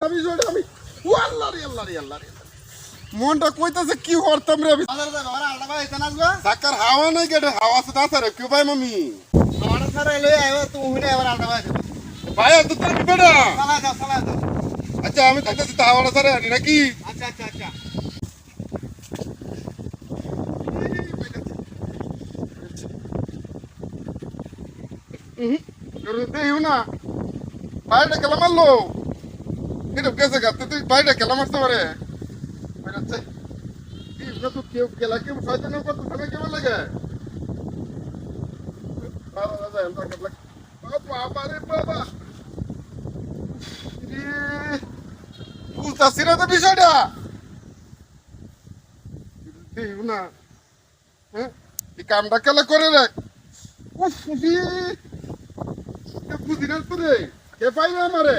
আমি আমি ও আল্লাহ রে আল্লাহ রে আল্লাহ রে। মনটা কইতাছে কি করতাম রে আমি? সাকার হাওয়া নাই গেটে হাওয়া আছে তা স্যার কেউ ভাই মামি? ভাই তো তার বেটা আচ্ছা আমি থাকতেছি তা হাওয়া স্যার আনি নাকি? আচ্ছা আচ্ছা আচ্ছা। না। বাইরে খেলা মারলো? এটা গেছে রে তো বিষয়টা। হ্যাঁ? এই কামটা খেলা করে রে। উফ কে বুঝি না তো কে পাই না আমারে?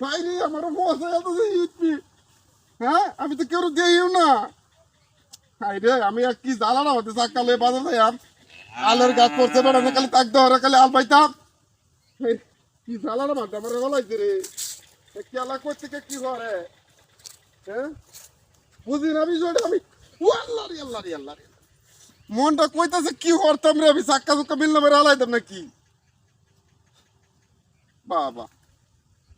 বাইরে আমার বসে যাচ্ছে ইটপি হ্যাঁ? আমি তো কেউ দেখিও না। হাই রে আমি আর কি জ্বালা না হতে সকালে বাজার যাইম আলের গাছ পড়ছে বেড়া না, খালি তাক দেওয়ার খালি আল পাইতাম। কি জ্বালা না মারতে আমার বলাইছে রে। কেলা করছে কে কি করে হ্যাঁ? বুঝি না বিষয়টা আমি। ও আল্লাহ রে আল্লাহ রে আল্লাহ রে মনটা কইতাছে কি করতাম রে, আমি চাক্কা চুক্কা মিললাম রে আলাইতাম নাকি? বাবা।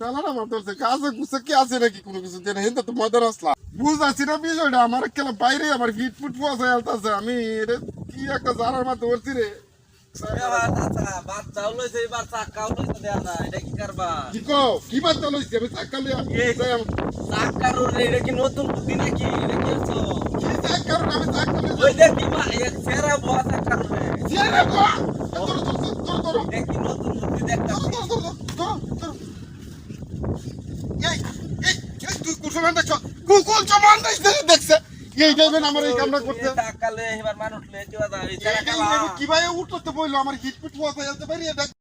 খেলাটা আমার ধরছে গাছে কি আছে নাকি কোনো কিছু দেন হেন তো মজার আসলা। বুঝাচ্ছি না বিষয়টা আমার খেলা বাইরে আমার ফিট ফুট কুয়াশা গেলতেছে আমি এটা কি একটা জানার মাধ্যমে বলছি রে। কি কো কি বাদ লইছি আমি চাক্কা লইয়া যাই আমি কি চাক্কা আমি চাক্কা লইয়া জিয়ারে গো তোর তোর তোর তোর গুগল জমান দেখছে। এই যাবেন আমার এই কামটা করতে কীভাবে উঠতে বলল আমার হিট পিট হওয়া যাতে পারি